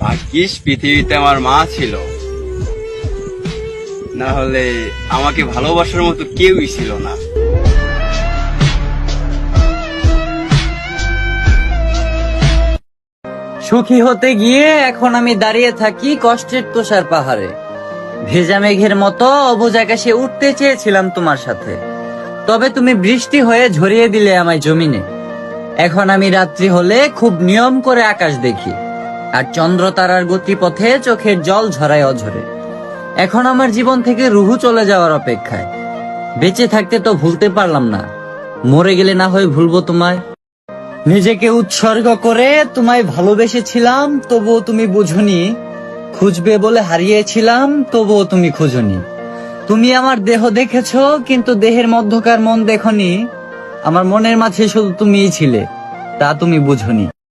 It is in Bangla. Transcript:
ভাগ্যিস পৃথিবীতে আমার মা ছিল। না হলে আমাকে ভালোবাসার মতো কেউই ছিল না। সুখী হতে গিয়ে এখন আমি দাঁড়িয়ে থাকি কষ্টের তুষার পাহাড়ে। ভেজা মেঘের মতো অবুজ আকাশে উঠতে চেয়েছিলাম তোমার সাথে। তবে তুমি বৃষ্টি হয়ে ঝরিয়ে দিলে আমায় জমিনে। এখন আমি রাত্রি হলে খুব নিয়ম করে আকাশ দেখি, আর চন্দ্র তারার গতিপথে চোখের জল ঝরায় অঝরে। এখন আমার জীবন থেকে রুহু চলে যাওয়ার অপেক্ষায়। বেঁচে থাকতে তো ভুলতে পারলাম না। মরে গেলে না হয় ভুলবো তোমায়। নিজেকে উৎসর্গ করে তোমায় ভালোবেসেছিলাম, তবুও তুমি বুঝনি। খুঁজবে বলে হারিয়েছিলাম, তবুও তুমি খুঁজনি। তুমি আমার দেহ দেখেছ, কিন্তু দেহের মধ্যকার মন দেখনি। আমার মনের মাঝে শুধু তুমিই ছিলে তা তুমি বুঝনি।